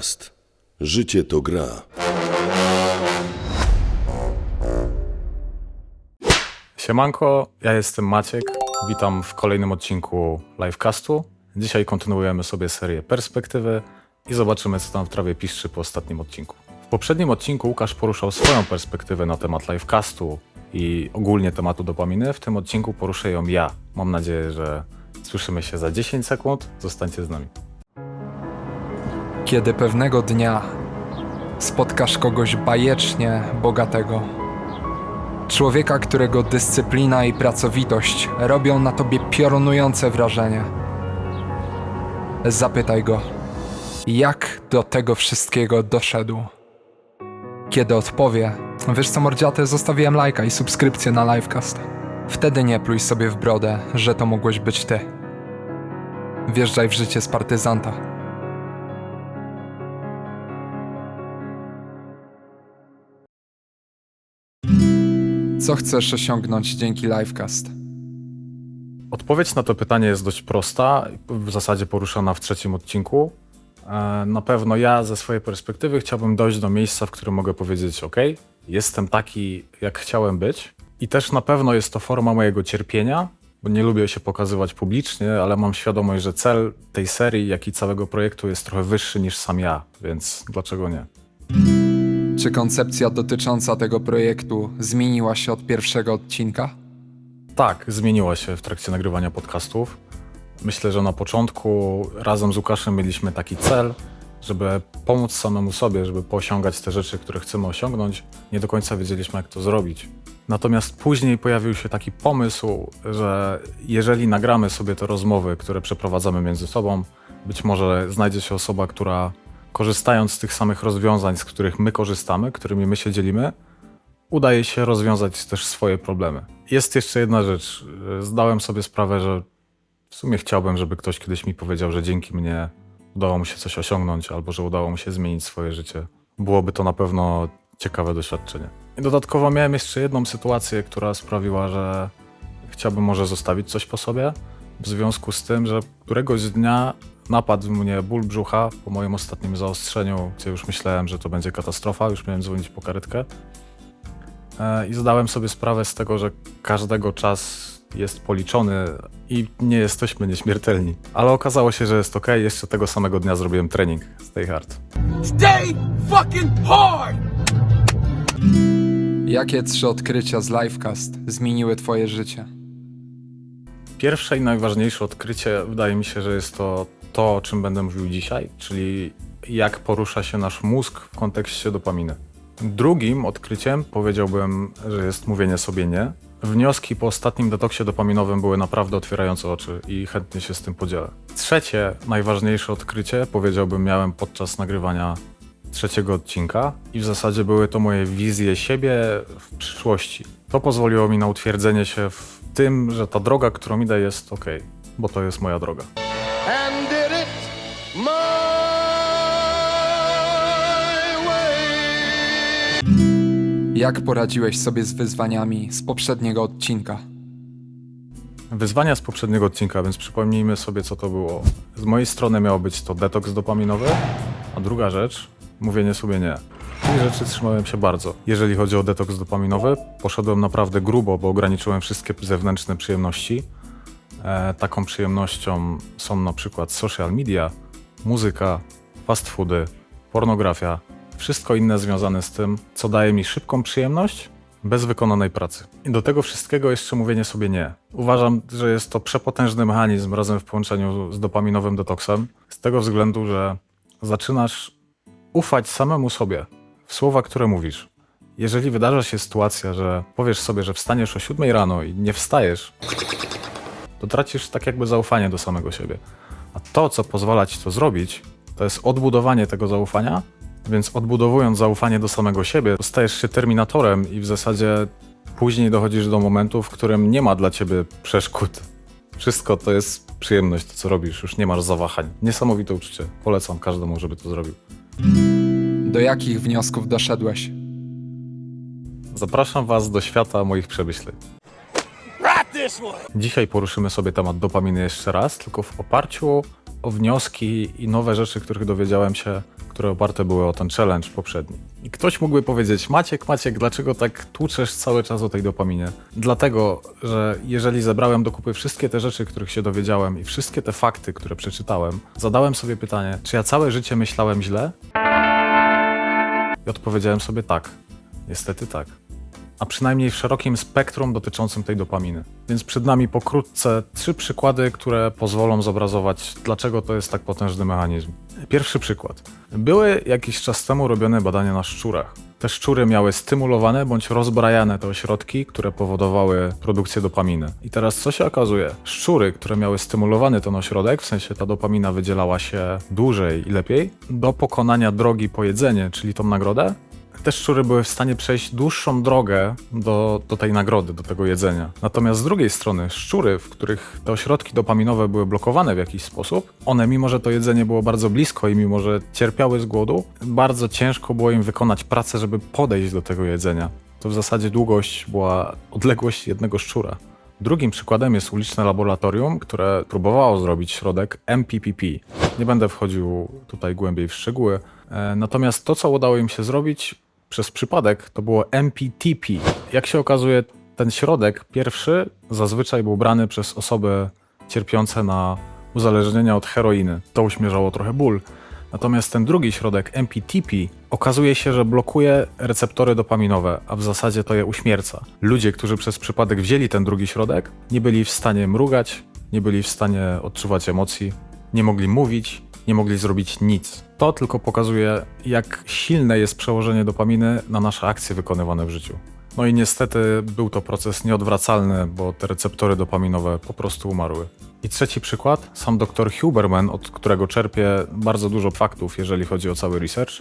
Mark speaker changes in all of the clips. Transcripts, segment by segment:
Speaker 1: Livecast. Życie to gra.
Speaker 2: Siemanko, ja jestem Maciek. Witam w kolejnym odcinku Livecastu. Dzisiaj kontynuujemy sobie serię Perspektywy i zobaczymy, co tam w trawie piszczy po ostatnim odcinku. W poprzednim odcinku Łukasz poruszał swoją perspektywę na temat Livecastu i ogólnie tematu dopaminy. W tym odcinku poruszę ją ja. Mam nadzieję, że słyszymy się za 10 sekund. Zostańcie z nami.
Speaker 3: Kiedy pewnego dnia spotkasz kogoś bajecznie bogatego, człowieka, którego dyscyplina i pracowitość robią na tobie piorunujące wrażenie, zapytaj go, jak do tego wszystkiego doszedł. Kiedy odpowie, wiesz co mordziaty, zostawiłem lajka i subskrypcję na livecast. Wtedy nie pluj sobie w brodę, że to mogłeś być ty. Wjeżdżaj w życie z partyzanta. Co chcesz osiągnąć dzięki Livecast?
Speaker 2: Odpowiedź na to pytanie jest dość prosta, w zasadzie poruszona w trzecim odcinku. E, Na pewno ja ze swojej perspektywy chciałbym dojść do miejsca, w którym mogę powiedzieć: OK, jestem taki, jak chciałem być. I też na pewno jest to forma mojego cierpienia, bo nie lubię się pokazywać publicznie, ale mam świadomość, że cel tej serii, jak i całego projektu jest trochę wyższy niż sam ja, więc dlaczego nie?
Speaker 3: Czy koncepcja dotycząca tego projektu zmieniła się od pierwszego odcinka?
Speaker 2: Tak, zmieniła się w trakcie nagrywania podcastów. Myślę, że na początku razem z Łukaszem mieliśmy taki cel, żeby pomóc samemu sobie, żeby poosiągać te rzeczy, które chcemy osiągnąć. Nie do końca wiedzieliśmy, jak to zrobić. Natomiast później pojawił się taki pomysł, że jeżeli nagramy sobie te rozmowy, które przeprowadzamy między sobą, być może znajdzie się osoba, która korzystając z tych samych rozwiązań, z których my korzystamy, którymi my się dzielimy, udaje się rozwiązać też swoje problemy. Jest jeszcze jedna rzecz. Zdałem sobie sprawę, że w sumie chciałbym, żeby ktoś kiedyś mi powiedział, że dzięki mnie udało mu się coś osiągnąć, albo że udało mu się zmienić swoje życie. Byłoby to na pewno ciekawe doświadczenie. I dodatkowo miałem jeszcze jedną sytuację, która sprawiła, że chciałbym może zostawić coś po sobie, w związku z tym, że któregoś dnia napadł mnie ból brzucha po moim ostatnim zaostrzeniu, gdzie już myślałem, że to będzie katastrofa, już miałem dzwonić po karetkę. E, I zdałem sobie sprawę z tego, że każdego czas jest policzony i nie jesteśmy nieśmiertelni. Ale okazało się, że jest ok. Jeszcze tego samego dnia zrobiłem trening Stay Hard.
Speaker 4: Stay fucking hard!
Speaker 3: Jakie trzy odkrycia z Livecast zmieniły twoje życie?
Speaker 2: Pierwsze i najważniejsze odkrycie wydaje mi się, że jest to to, o czym będę mówił dzisiaj, czyli jak porusza się nasz mózg w kontekście dopaminy. Drugim odkryciem powiedziałbym, że jest mówienie sobie nie. Wnioski po ostatnim detoksie dopaminowym były naprawdę otwierające oczy i chętnie się z tym podzielę. Trzecie, najważniejsze odkrycie powiedziałbym miałem podczas nagrywania trzeciego odcinka i w zasadzie były to moje wizje siebie w przyszłości. To pozwoliło mi na utwierdzenie się w tym, że ta droga, którą idę jest ok, bo to jest moja droga.
Speaker 3: Jak poradziłeś sobie z wyzwaniami z poprzedniego odcinka?
Speaker 2: Wyzwania z poprzedniego odcinka, więc przypomnijmy sobie, co to było. Z mojej strony miało być to detoks dopaminowy, a druga rzecz, mówienie sobie nie. Tych rzeczy trzymałem się bardzo. Jeżeli chodzi o detoks dopaminowy, poszedłem naprawdę grubo, bo ograniczyłem wszystkie zewnętrzne przyjemności. E, taką przyjemnością są na przykład social media, muzyka, fast foody, pornografia, wszystko inne związane z tym, co daje mi szybką przyjemność bez wykonanej pracy. I do tego wszystkiego jeszcze mówienie sobie nie. Uważam, że jest to przepotężny mechanizm razem w połączeniu z dopaminowym detoksem, z tego względu, że zaczynasz ufać samemu sobie w słowa, które mówisz. Jeżeli wydarza się sytuacja, że powiesz sobie, że wstaniesz o 7 rano i nie wstajesz, to tracisz tak jakby zaufanie do samego siebie. A to, co pozwala ci to zrobić, to jest odbudowanie tego zaufania, więc odbudowując zaufanie do samego siebie, stajesz się terminatorem i w zasadzie później dochodzisz do momentu, w którym nie ma dla ciebie przeszkód. Wszystko to jest przyjemność, to co robisz, już nie masz zawahań. Niesamowite uczucie. Polecam każdemu, żeby to zrobił.
Speaker 3: Do jakich wniosków doszedłeś?
Speaker 2: Zapraszam Was do świata moich przemyśleń. Dzisiaj poruszymy sobie temat dopaminy jeszcze raz, tylko w oparciu o wnioski i nowe rzeczy, których dowiedziałem się, które oparte były o ten challenge poprzedni. I ktoś mógłby powiedzieć, Maciek, Maciek, dlaczego tak tłuczesz cały czas o tej dopaminie? Dlatego, że jeżeli zebrałem do kupy wszystkie te rzeczy, których się dowiedziałem i wszystkie te fakty, które przeczytałem, zadałem sobie pytanie, czy ja całe życie myślałem źle? I odpowiedziałem sobie tak. Niestety tak. A przynajmniej w szerokim spektrum dotyczącym tej dopaminy. Więc przed nami pokrótce trzy przykłady, które pozwolą zobrazować, dlaczego to jest tak potężny mechanizm. Pierwszy przykład. Były jakiś czas temu robione badania na szczurach. Te szczury miały stymulowane bądź rozbrajane te ośrodki, które powodowały produkcję dopaminy. I teraz co się okazuje? Szczury, które miały stymulowany ten ośrodek, w sensie ta dopamina wydzielała się dłużej i lepiej, do pokonania drogi po jedzenie, czyli tą nagrodę, te szczury były w stanie przejść dłuższą drogę do, do tej nagrody, do tego jedzenia. Natomiast z drugiej strony, szczury, w których te ośrodki dopaminowe były blokowane w jakiś sposób, one, mimo że to jedzenie było bardzo blisko i mimo że cierpiały z głodu, bardzo ciężko było im wykonać pracę, żeby podejść do tego jedzenia. To w zasadzie długość była odległość jednego szczura. Drugim przykładem jest uliczne laboratorium, które próbowało zrobić środek MPPP. Nie będę wchodził tutaj głębiej w szczegóły. E, Natomiast to, co udało im się zrobić przez przypadek, to było MPTP. Jak się okazuje, ten środek pierwszy zazwyczaj był brany przez osoby cierpiące na uzależnienia od heroiny. To uśmierzało trochę ból. Natomiast ten drugi środek, MPTP, okazuje się, że blokuje receptory dopaminowe, a w zasadzie to je uśmierca. Ludzie, którzy przez przypadek wzięli ten drugi środek, nie byli w stanie mrugać, nie byli w stanie odczuwać emocji, nie mogli mówić, nie mogli zrobić nic. To tylko pokazuje, jak silne jest przełożenie dopaminy na nasze akcje wykonywane w życiu. No i niestety był to proces nieodwracalny, bo te receptory dopaminowe po prostu umarły. I trzeci przykład, sam dr Huberman, od którego czerpię bardzo dużo faktów, jeżeli chodzi o cały research,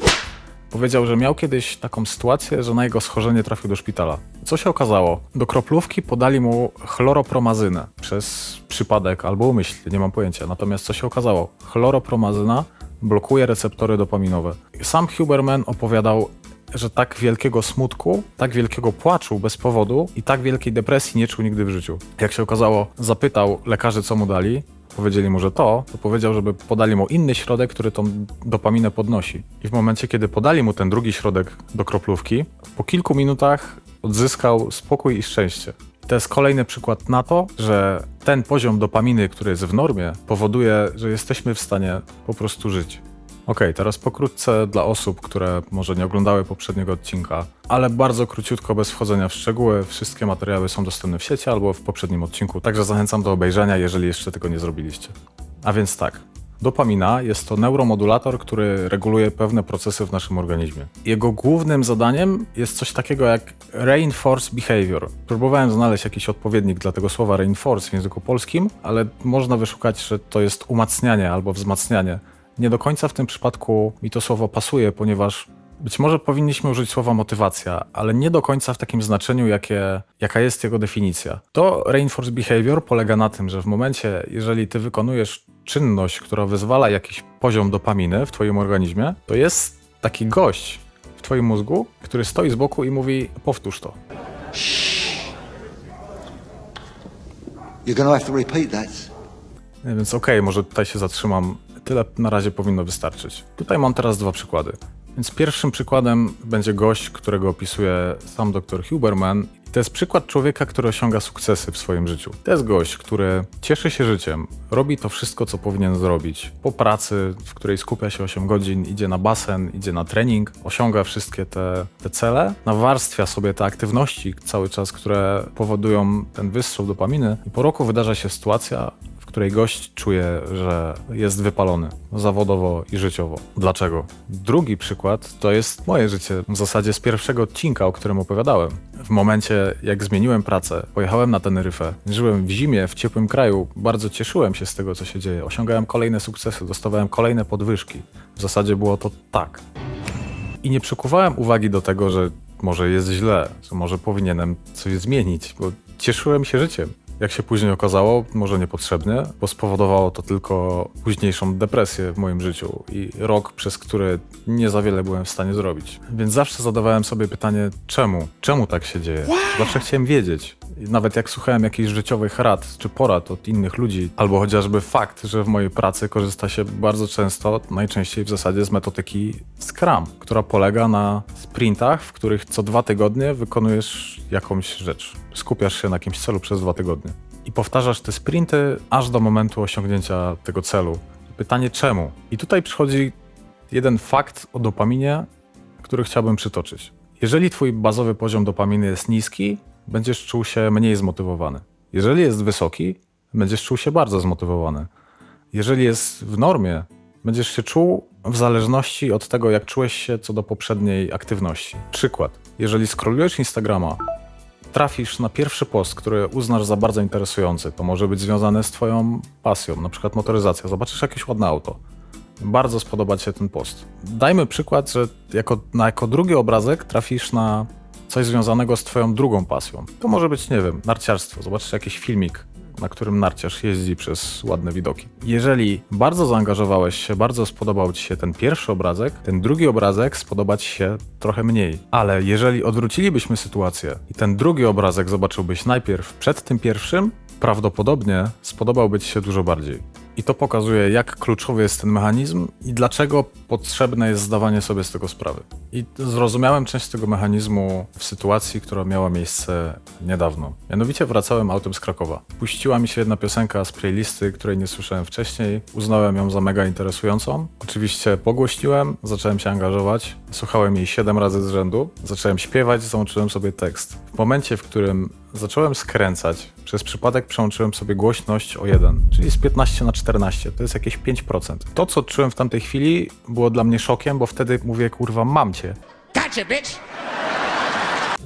Speaker 2: powiedział, że miał kiedyś taką sytuację, że na jego schorzenie trafił do szpitala. Co się okazało? Do kroplówki podali mu chloropromazynę przez przypadek albo umyślnie, nie mam pojęcia. Natomiast co się okazało? Chloropromazyna blokuje receptory dopaminowe. Sam Huberman opowiadał, że tak wielkiego smutku, tak wielkiego płaczu bez powodu i tak wielkiej depresji nie czuł nigdy w życiu. Jak się okazało, zapytał lekarzy, co mu dali. Powiedzieli mu, że to, to powiedział, żeby podali mu inny środek, który tą dopaminę podnosi. I w momencie, kiedy podali mu ten drugi środek do kroplówki, po kilku minutach odzyskał spokój i szczęście. To jest kolejny przykład na to, że ten poziom dopaminy, który jest w normie, powoduje, że jesteśmy w stanie po prostu żyć. Okej, teraz pokrótce dla osób, które może nie oglądały poprzedniego odcinka, ale bardzo króciutko, bez wchodzenia w szczegóły. Wszystkie materiały są dostępne w sieci albo w poprzednim odcinku, także zachęcam do obejrzenia, jeżeli jeszcze tego nie zrobiliście. A więc tak. Dopamina jest to neuromodulator, który reguluje pewne procesy w naszym organizmie. Jego głównym zadaniem jest coś takiego jak reinforce behavior. Próbowałem znaleźć jakiś odpowiednik dla tego słowa reinforce w języku polskim, ale można wyszukać, że to jest umacnianie albo wzmacnianie. Nie do końca w tym przypadku mi to słowo pasuje, ponieważ być może powinniśmy użyć słowa motywacja, ale nie do końca w takim znaczeniu, jakie, jaka jest jego definicja. To reinforce behavior polega na tym, że w momencie, jeżeli ty wykonujesz czynność, która wyzwala jakiś poziom dopaminy w twoim organizmie, to jest taki gość w twoim mózgu, który stoi z boku i mówi powtórz to.
Speaker 5: You're to have to repeat that.
Speaker 2: Więc okej, może tutaj się zatrzymam. Tyle na razie powinno wystarczyć. Tutaj mam teraz dwa przykłady. Więc pierwszym przykładem będzie gość, którego opisuje sam dr Huberman. To jest przykład człowieka, który osiąga sukcesy w swoim życiu. To jest gość, który cieszy się życiem, robi to wszystko, co powinien zrobić. Po pracy, w której skupia się 8 godzin, idzie na basen, idzie na trening, osiąga wszystkie te, te cele, nawarstwia sobie te aktywności cały czas, które powodują ten wystrzał dopaminy. I po roku wydarza się sytuacja, której gość czuje, że jest wypalony zawodowo i życiowo. Dlaczego? Drugi przykład to jest moje życie, w zasadzie z pierwszego odcinka, o którym opowiadałem. W momencie, jak zmieniłem pracę, pojechałem na Teneryfę, żyłem w zimie, w ciepłym kraju, bardzo cieszyłem się z tego, co się dzieje. Osiągałem kolejne sukcesy, dostawałem kolejne podwyżki. W zasadzie było to tak. I nie przykuwałem uwagi do tego, że może jest źle, że może powinienem coś zmienić, bo cieszyłem się życiem. Jak się później okazało, może niepotrzebnie, bo spowodowało to tylko późniejszą depresję w moim życiu i rok, przez który nie za wiele byłem w stanie zrobić. Więc zawsze zadawałem sobie pytanie, czemu? Czemu tak się dzieje? Zawsze chciałem wiedzieć. Nawet jak słuchałem jakichś życiowych rad czy porad od innych ludzi, albo chociażby fakt, że w mojej pracy korzysta się bardzo często, najczęściej w zasadzie z metodyki Scrum, która polega na sprintach, w których co dwa tygodnie wykonujesz jakąś rzecz. Skupiasz się na jakimś celu przez dwa tygodnie. I powtarzasz te sprinty aż do momentu osiągnięcia tego celu. Pytanie czemu? I tutaj przychodzi jeden fakt o dopaminie, który chciałbym przytoczyć. Jeżeli twój bazowy poziom dopaminy jest niski, będziesz czuł się mniej zmotywowany. Jeżeli jest wysoki, będziesz czuł się bardzo zmotywowany. Jeżeli jest w normie, będziesz się czuł w zależności od tego, jak czułeś się co do poprzedniej aktywności. Przykład. Jeżeli scrollujesz Instagrama, trafisz na pierwszy post, który uznasz za bardzo interesujący, to może być związane z twoją pasją, na przykład motoryzacja. Zobaczysz jakieś ładne auto. Bardzo spodoba ci się ten post. Dajmy przykład, że jako, na jako drugi obrazek trafisz na coś związanego z twoją drugą pasją. To może być, nie wiem, narciarstwo. Zobaczysz jakiś filmik, na którym narciarz jeździ przez ładne widoki. Jeżeli bardzo zaangażowałeś się, bardzo spodobał ci się ten pierwszy obrazek, ten drugi obrazek spodoba ci się trochę mniej. Ale jeżeli odwrócilibyśmy sytuację i ten drugi obrazek zobaczyłbyś najpierw przed tym pierwszym, prawdopodobnie spodobałby ci się dużo bardziej. I to pokazuje, jak kluczowy jest ten mechanizm i dlaczego potrzebne jest zdawanie sobie z tego sprawy. I zrozumiałem część tego mechanizmu w sytuacji, która miała miejsce niedawno. Mianowicie wracałem autem z Krakowa. Puściła mi się jedna piosenka z playlisty, której nie słyszałem wcześniej. Uznałem ją za mega interesującą. Oczywiście pogłośniłem, zacząłem się angażować. Słuchałem jej 7 razy z rzędu. Zacząłem śpiewać, załączyłem sobie tekst. W momencie, w którym zacząłem skręcać, przez przypadek przełączyłem sobie głośność o 1, czyli z 15 na 14, to jest jakieś 5%. To, co czułem w tamtej chwili, było dla mnie szokiem, bo wtedy mówię, kurwa, mam cię.
Speaker 4: Gotcha, bitch!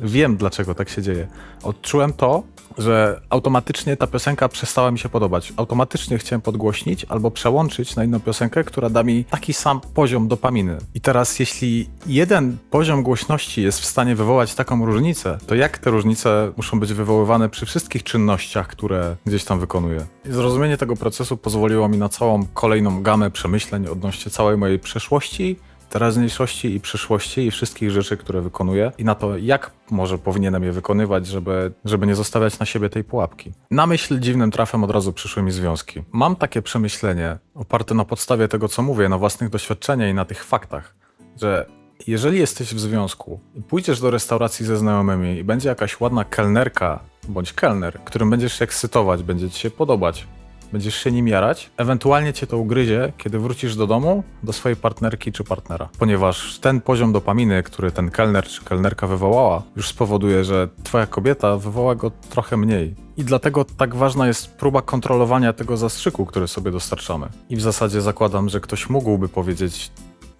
Speaker 2: Wiem, dlaczego tak się dzieje. Odczułem to, że automatycznie ta piosenka przestała mi się podobać. Automatycznie chciałem podgłośnić albo przełączyć na inną piosenkę, która da mi taki sam poziom dopaminy. I teraz, jeśli jeden poziom głośności jest w stanie wywołać taką różnicę, to jak te różnice muszą być wywoływane przy wszystkich czynnościach, które gdzieś tam wykonuję? I zrozumienie tego procesu pozwoliło mi na całą kolejną gamę przemyśleń odnośnie całej mojej przeszłości teraźniejszości i przyszłości i wszystkich rzeczy, które wykonuję i na to, jak może powinienem je wykonywać, żeby, żeby nie zostawiać na siebie tej pułapki. Na myśl dziwnym trafem od razu przyszły mi związki. Mam takie przemyślenie, oparte na podstawie tego, co mówię, na własnych doświadczeniach i na tych faktach, że jeżeli jesteś w związku i pójdziesz do restauracji ze znajomymi i będzie jakaś ładna kelnerka bądź kelner, którym będziesz się ekscytować, będzie ci się podobać, będziesz się nim jarać, ewentualnie cię to ugryzie, kiedy wrócisz do domu, do swojej partnerki czy partnera. Ponieważ ten poziom dopaminy, który ten kelner czy kelnerka wywołała, już spowoduje, że twoja kobieta wywoła go trochę mniej. I dlatego tak ważna jest próba kontrolowania tego zastrzyku, który sobie dostarczamy. I w zasadzie zakładam, że ktoś mógłby powiedzieć: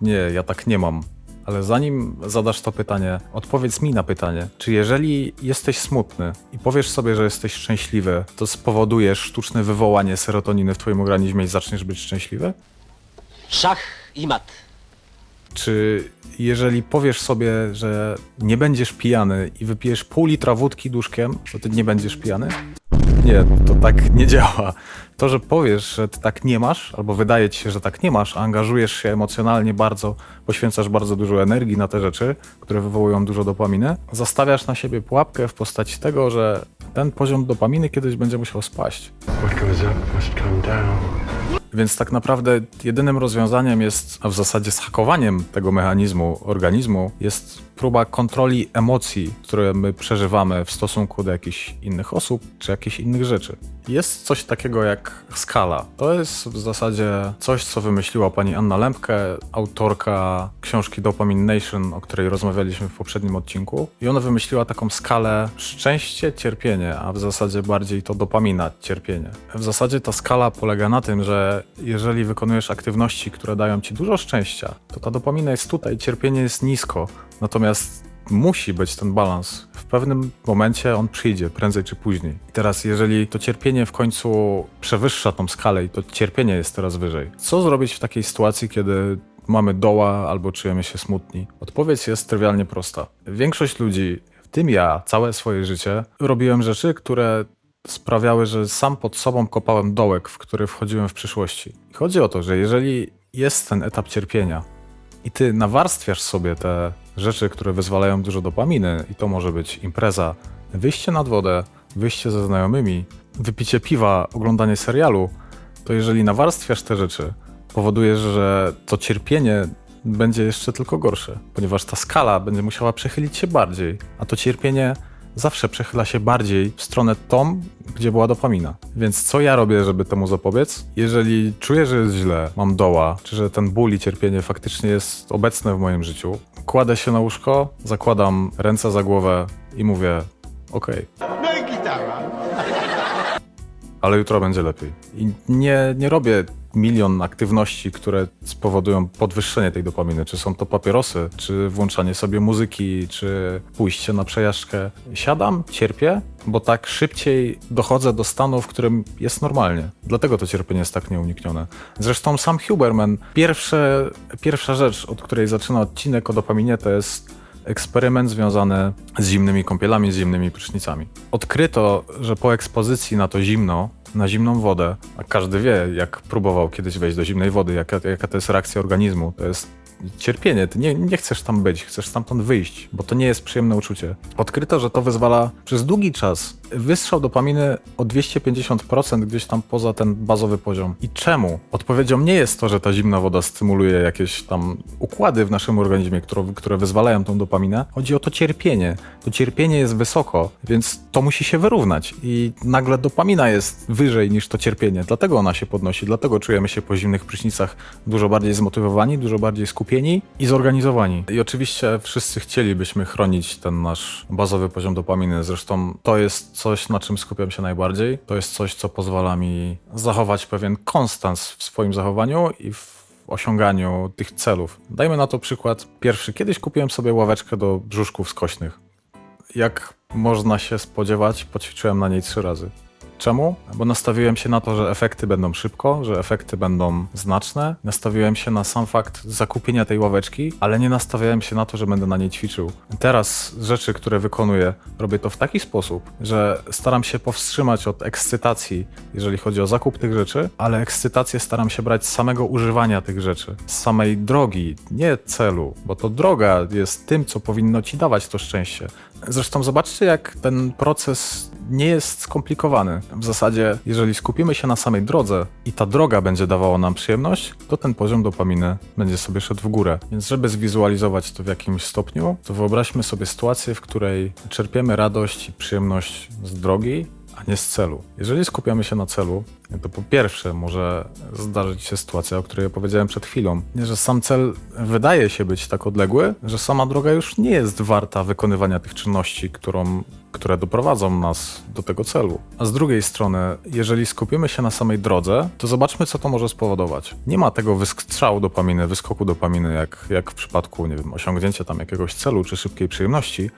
Speaker 2: Nie, ja tak nie mam. Ale zanim zadasz to pytanie, odpowiedz mi na pytanie, czy jeżeli jesteś smutny i powiesz sobie, że jesteś szczęśliwy, to spowodujesz sztuczne wywołanie serotoniny w twoim organizmie i zaczniesz być szczęśliwy?
Speaker 6: Szach i mat.
Speaker 2: Czy jeżeli powiesz sobie, że nie będziesz pijany i wypijesz pół litra wódki duszkiem, to ty nie będziesz pijany? Nie, to tak nie działa. To, że powiesz, że ty tak nie masz, albo wydaje ci się, że tak nie masz, a angażujesz się emocjonalnie bardzo, poświęcasz bardzo dużo energii na te rzeczy, które wywołują dużo dopaminy, zastawiasz na siebie pułapkę w postaci tego, że ten poziom dopaminy kiedyś będzie musiał spaść. Więc tak naprawdę jedynym rozwiązaniem jest, a w zasadzie zhakowaniem tego mechanizmu organizmu, jest próba kontroli emocji, które my przeżywamy w stosunku do jakichś innych osób czy jakichś innych rzeczy. Jest coś takiego jak skala. To jest w zasadzie coś, co wymyśliła pani Anna Lempke, autorka książki Dopamine Nation, o której rozmawialiśmy w poprzednim odcinku. I ona wymyśliła taką skalę szczęście, cierpienie, a w zasadzie bardziej to dopamina, cierpienie. W zasadzie ta skala polega na tym, że jeżeli wykonujesz aktywności, które dają ci dużo szczęścia, to ta dopamina jest tutaj, cierpienie jest nisko. Natomiast musi być ten balans. W pewnym momencie on przyjdzie, prędzej czy później. I teraz, jeżeli to cierpienie w końcu przewyższa tą skalę i to cierpienie jest teraz wyżej, co zrobić w takiej sytuacji, kiedy mamy doła albo czujemy się smutni? Odpowiedź jest trywialnie prosta. Większość ludzi, w tym ja, całe swoje życie, robiłem rzeczy, które sprawiały, że sam pod sobą kopałem dołek, w który wchodziłem w przyszłości. I chodzi o to, że jeżeli jest ten etap cierpienia i ty nawarstwiasz sobie te rzeczy, które wyzwalają dużo dopaminy, i to może być impreza, wyjście nad wodę, wyjście ze znajomymi, wypicie piwa, oglądanie serialu, to jeżeli nawarstwiasz te rzeczy, powodujesz, że to cierpienie będzie jeszcze tylko gorsze, ponieważ ta skala będzie musiała przechylić się bardziej, a to cierpienie zawsze przechyla się bardziej w stronę tą, gdzie była dopamina. Więc co ja robię, żeby temu zapobiec? Jeżeli czuję, że jest źle, mam doła, czy że ten ból i cierpienie faktycznie jest obecne w moim życiu, kładę się na łóżko, zakładam ręce za głowę i mówię: Okej, ale jutro będzie lepiej. I nie, nie robię milion aktywności, które spowodują podwyższenie tej dopaminy. Czy są to papierosy, czy włączanie sobie muzyki, czy pójście na przejażdżkę. Siadam, cierpię, bo tak szybciej dochodzę do stanu, w którym jest normalnie. Dlatego to cierpienie jest tak nieuniknione. Zresztą sam Huberman, pierwsze, pierwsza rzecz, od której zaczyna odcinek o dopaminie, to jest eksperyment związany z zimnymi kąpielami, z zimnymi prysznicami. Odkryto, że po ekspozycji na to zimno, na zimną wodę, a każdy wie, jak próbował kiedyś wejść do zimnej wody, jaka, jaka to jest reakcja organizmu, to jest cierpienie, ty nie, nie chcesz tam być, chcesz stamtąd wyjść, bo to nie jest przyjemne uczucie. Odkryto, że to wyzwala przez długi czas wystrzał dopaminy o 250% gdzieś tam poza ten bazowy poziom. I czemu? Odpowiedzią nie jest to, że ta zimna woda stymuluje jakieś tam układy w naszym organizmie, które, które wyzwalają tą dopaminę. Chodzi o to cierpienie. To cierpienie jest wysoko, więc to musi się wyrównać. I nagle dopamina jest wyżej niż to cierpienie. Dlatego ona się podnosi, dlatego czujemy się po zimnych prysznicach dużo bardziej zmotywowani, dużo bardziej skupieni i zorganizowani. I oczywiście wszyscy chcielibyśmy chronić ten nasz bazowy poziom dopaminy. Zresztą to jest coś, na czym skupiam się najbardziej. To jest coś, co pozwala mi zachować pewien konstans w swoim zachowaniu i w osiąganiu tych celów. Dajmy na to przykład pierwszy. Kiedyś kupiłem sobie ławeczkę do brzuszków skośnych. Jak można się spodziewać, poćwiczyłem na niej trzy razy. Czemu? Bo nastawiłem się na to, że efekty będą szybko, że efekty będą znaczne. Nastawiłem się na sam fakt zakupienia tej ławeczki, ale nie nastawiałem się na to, że będę na niej ćwiczył. Teraz rzeczy, które wykonuję, robię to w taki sposób, że staram się powstrzymać od ekscytacji, jeżeli chodzi o zakup tych rzeczy, ale ekscytację staram się brać z samego używania tych rzeczy, z samej drogi, nie celu, bo to droga jest tym, co powinno ci dawać to szczęście. Zresztą zobaczcie, jak ten proces nie jest skomplikowany. W zasadzie, jeżeli skupimy się na samej drodze i ta droga będzie dawała nam przyjemność, to ten poziom dopaminy będzie sobie szedł w górę. Więc żeby zwizualizować to w jakimś stopniu, to wyobraźmy sobie sytuację, w której czerpiemy radość i przyjemność z drogi, nie z celu. Jeżeli skupiamy się na celu, to po pierwsze może zdarzyć się sytuacja, o której opowiedziałem przed chwilą, że sam cel wydaje się być tak odległy, że sama droga już nie jest warta wykonywania tych czynności, którą, które doprowadzą nas do tego celu. A z drugiej strony, jeżeli skupimy się na samej drodze, to zobaczmy, co to może spowodować. Nie ma tego wystrzału dopaminy, wyskoku dopaminy, jak, jak w przypadku, nie wiem, osiągnięcia tam jakiegoś celu czy szybkiej przyjemności,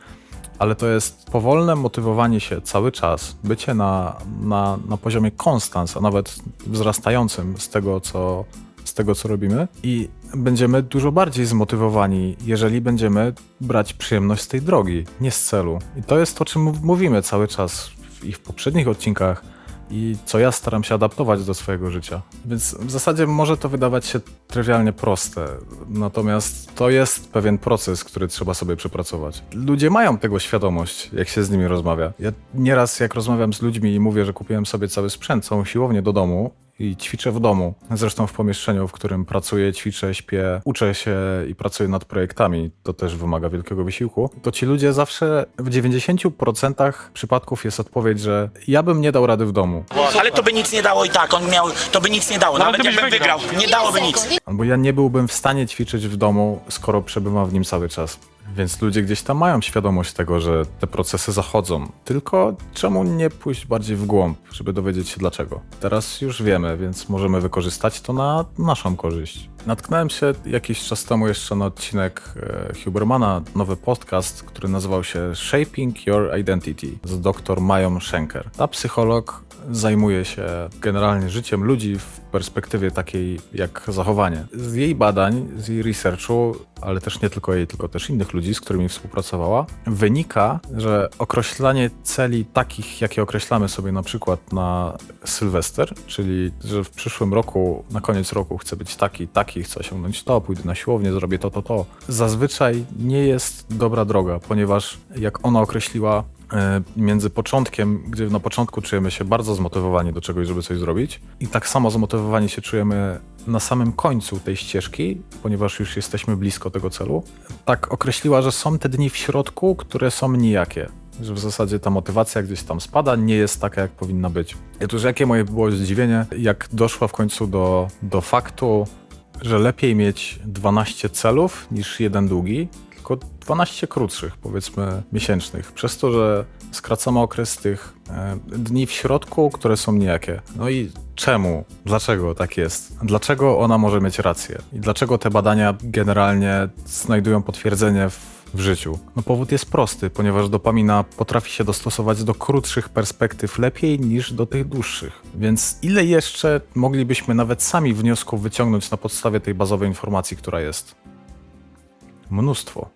Speaker 2: ale to jest powolne motywowanie się cały czas, bycie na, na, na poziomie konstans, a nawet wzrastającym z tego, co, z tego, co robimy, i będziemy dużo bardziej zmotywowani, jeżeli będziemy brać przyjemność z tej drogi, nie z celu. I to jest to, o czym mów- mówimy cały czas i w poprzednich odcinkach. I co ja staram się adaptować do swojego życia. Więc w zasadzie może to wydawać się trywialnie proste, natomiast to jest pewien proces, który trzeba sobie przepracować. Ludzie mają tego świadomość, jak się z nimi rozmawia. Ja nieraz, jak rozmawiam z ludźmi i mówię, że kupiłem sobie cały sprzęt, całą siłownię do domu i ćwiczę w domu, zresztą w pomieszczeniu, w którym pracuję, ćwiczę, śpię, uczę się i pracuję nad projektami, to też wymaga wielkiego wysiłku, to ci ludzie zawsze w 90% przypadków jest odpowiedź, że ja bym nie dał rady w domu.
Speaker 7: Ale to by nic nie dało i tak, on miał, to by nic nie dało, nawet jakbym wygrał, nie dałoby nic.
Speaker 2: Albo ja nie byłbym w stanie ćwiczyć w domu, skoro przebywam w nim cały czas. Więc ludzie gdzieś tam mają świadomość tego, że te procesy zachodzą. Tylko czemu nie pójść bardziej w głąb, żeby dowiedzieć się dlaczego? Teraz już wiemy, więc możemy wykorzystać to na naszą korzyść. Natknąłem się jakiś czas temu jeszcze na odcinek e, Hubermana, nowy podcast, który nazywał się Shaping Your Identity z dr Mają Schenker. Ta psycholog zajmuje się generalnie życiem ludzi w perspektywie takiej jak zachowanie. Z jej badań, z jej researchu, ale też nie tylko jej, tylko też innych ludzi, z którymi współpracowała, wynika, że określanie celi takich, jakie określamy sobie na przykład na Sylwester, czyli że w przyszłym roku, na koniec roku chcę być taki, taki, chcę osiągnąć to, pójdę na siłownię, zrobię to, to, to, zazwyczaj nie jest dobra droga, ponieważ jak ona określiła, między początkiem, gdzie na początku czujemy się bardzo zmotywowani do czegoś, żeby coś zrobić, i tak samo zmotywowani się czujemy na samym końcu tej ścieżki, ponieważ już jesteśmy blisko tego celu. Tak określiła, że są te dni w środku, które są nijakie. Że w zasadzie ta motywacja gdzieś tam spada, nie jest taka, jak powinna być. I otóż jakie moje było zdziwienie, jak doszła w końcu do, do faktu, że lepiej mieć 12 celów niż jeden długi, tylko 12 krótszych, powiedzmy miesięcznych, przez to, że skracamy okres tych e, dni w środku, które są nijakie. No i czemu? Dlaczego tak jest? Dlaczego ona może mieć rację? I dlaczego te badania generalnie znajdują potwierdzenie w w życiu? No powód jest prosty, ponieważ dopamina potrafi się dostosować do krótszych perspektyw lepiej niż do tych dłuższych. Więc ile jeszcze moglibyśmy nawet sami wniosków wyciągnąć na podstawie tej bazowej informacji, która jest? Mnóstwo.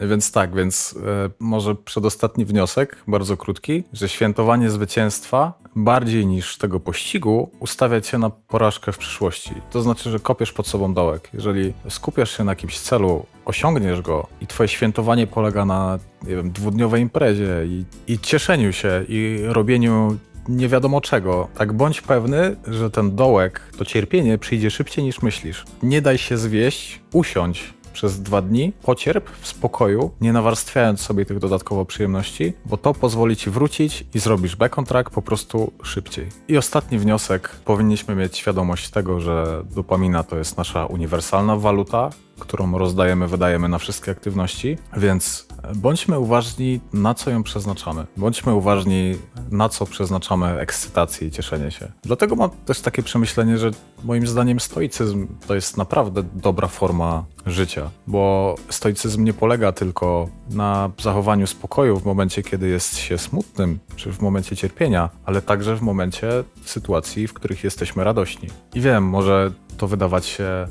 Speaker 2: Więc tak, więc e, może przedostatni wniosek, bardzo krótki, że świętowanie zwycięstwa bardziej niż tego pościgu ustawia cię na porażkę w przyszłości. To znaczy, że kopiesz pod sobą dołek. Jeżeli skupiasz się na jakimś celu, osiągniesz go i twoje świętowanie polega na, nie wiem, dwudniowej imprezie i, i cieszeniu się i robieniu nie wiadomo czego. Tak bądź pewny, że ten dołek, to cierpienie przyjdzie szybciej niż myślisz. Nie daj się zwieść, usiądź przez dwa dni, pocierp w spokoju, nie nawarstwiając sobie tych dodatkowo przyjemności, bo to pozwoli ci wrócić i zrobisz back on track po prostu szybciej. I ostatni wniosek, powinniśmy mieć świadomość tego, że dopamina to jest nasza uniwersalna waluta, którą rozdajemy, wydajemy na wszystkie aktywności, więc bądźmy uważni, na co ją przeznaczamy. Bądźmy uważni, na co przeznaczamy ekscytację i cieszenie się. Dlatego mam też takie przemyślenie, że moim zdaniem stoicyzm to jest naprawdę dobra forma życia, bo stoicyzm nie polega tylko na zachowaniu spokoju w momencie, kiedy jest się smutnym, czy w momencie cierpienia, ale także w momencie sytuacji, w których jesteśmy radośni. I wiem, może to wydawać się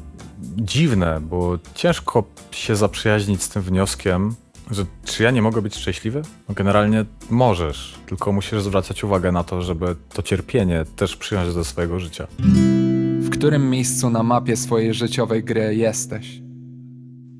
Speaker 2: dziwne, bo ciężko się zaprzyjaźnić z tym wnioskiem, że czy ja nie mogę być szczęśliwy? No generalnie możesz, tylko musisz zwracać uwagę na to, żeby to cierpienie też przyjąć do swojego życia.
Speaker 3: W którym miejscu na mapie swojej życiowej gry jesteś?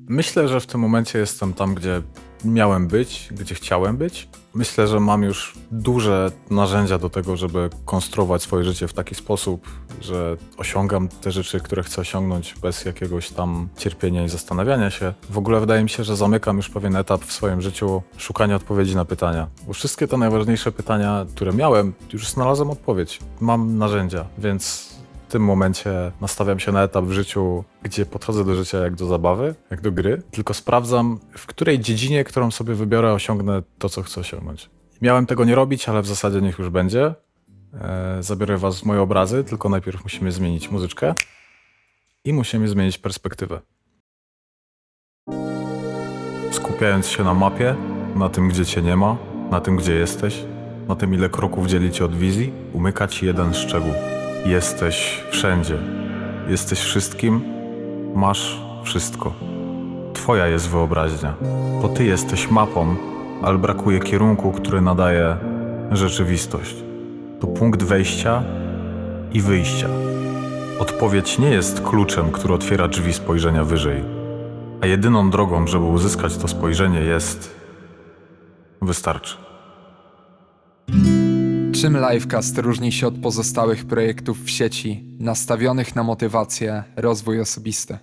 Speaker 2: Myślę, że w tym momencie jestem tam, gdzie miałem być, gdzie chciałem być. Myślę, że mam już duże narzędzia do tego, żeby konstruować swoje życie w taki sposób, że osiągam te rzeczy, które chcę osiągnąć bez jakiegoś tam cierpienia i zastanawiania się. W ogóle wydaje mi się, że zamykam już pewien etap w swoim życiu szukania odpowiedzi na pytania. Bo wszystkie te najważniejsze pytania, które miałem, już znalazłem odpowiedź. Mam narzędzia, więc w tym momencie nastawiam się na etap w życiu, gdzie podchodzę do życia jak do zabawy, jak do gry, tylko sprawdzam, w której dziedzinie, którą sobie wybiorę, osiągnę to, co chcę osiągnąć. Miałem tego nie robić, ale w zasadzie niech już będzie. E, zabiorę was w moje obrazy, tylko najpierw musimy zmienić muzyczkę i musimy zmienić perspektywę. Skupiając się na mapie, na tym, gdzie cię nie ma, na tym, gdzie jesteś, na tym, ile kroków dzieli cię od wizji, umyka ci jeden szczegół. Jesteś wszędzie. Jesteś wszystkim, masz wszystko. Twoja jest wyobraźnia. To ty jesteś mapą, ale brakuje kierunku, który nadaje rzeczywistość. To punkt wejścia i wyjścia. Odpowiedź nie jest kluczem, który otwiera drzwi spojrzenia wyżej, a jedyną drogą, żeby uzyskać to spojrzenie jest. Wystarczy.
Speaker 3: Czym Livecast różni się od pozostałych projektów w sieci, nastawionych na motywację, rozwój osobisty?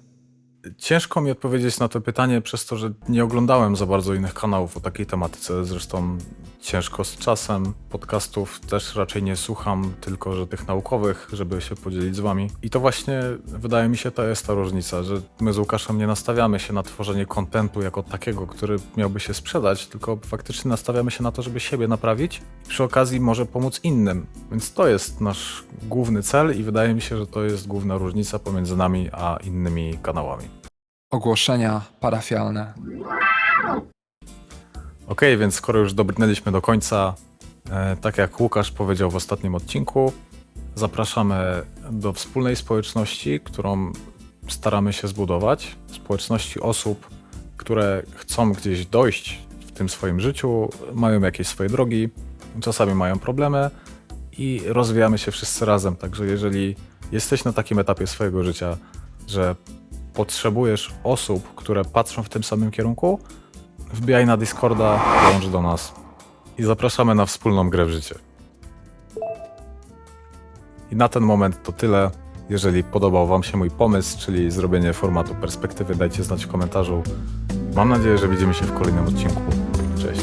Speaker 2: Ciężko mi odpowiedzieć na to pytanie przez to, że nie oglądałem za bardzo innych kanałów o takiej tematyce. Zresztą ciężko z czasem. Podcastów też raczej nie słucham, tylko że tych naukowych, żeby się podzielić z wami. I to właśnie wydaje mi się to jest ta różnica, że my z Łukaszem nie nastawiamy się na tworzenie kontentu jako takiego, który miałby się sprzedać, tylko faktycznie nastawiamy się na to, żeby siebie naprawić i przy okazji może pomóc innym. Więc to jest nasz główny cel i wydaje mi się, że to jest główna różnica pomiędzy nami a innymi kanałami.
Speaker 3: Ogłoszenia parafialne.
Speaker 2: Okej, więc skoro już dobrnęliśmy do końca, e, tak jak Łukasz powiedział w ostatnim odcinku, zapraszamy do wspólnej społeczności, którą staramy się zbudować. Społeczności osób, które chcą gdzieś dojść w tym swoim życiu, mają jakieś swoje drogi, czasami mają problemy i rozwijamy się wszyscy razem. Także jeżeli jesteś na takim etapie swojego życia, że potrzebujesz osób, które patrzą w tym samym kierunku, wbijaj na Discorda, dołącz do nas i zapraszamy na wspólną grę w życie. I na ten moment to tyle. Jeżeli podobał Wam się mój pomysł, czyli zrobienie formatu perspektywy, dajcie znać w komentarzu. Mam nadzieję, że widzimy się w kolejnym odcinku. Cześć.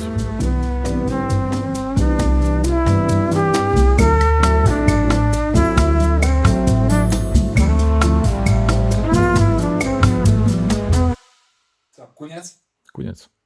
Speaker 2: Koniec? Koniec.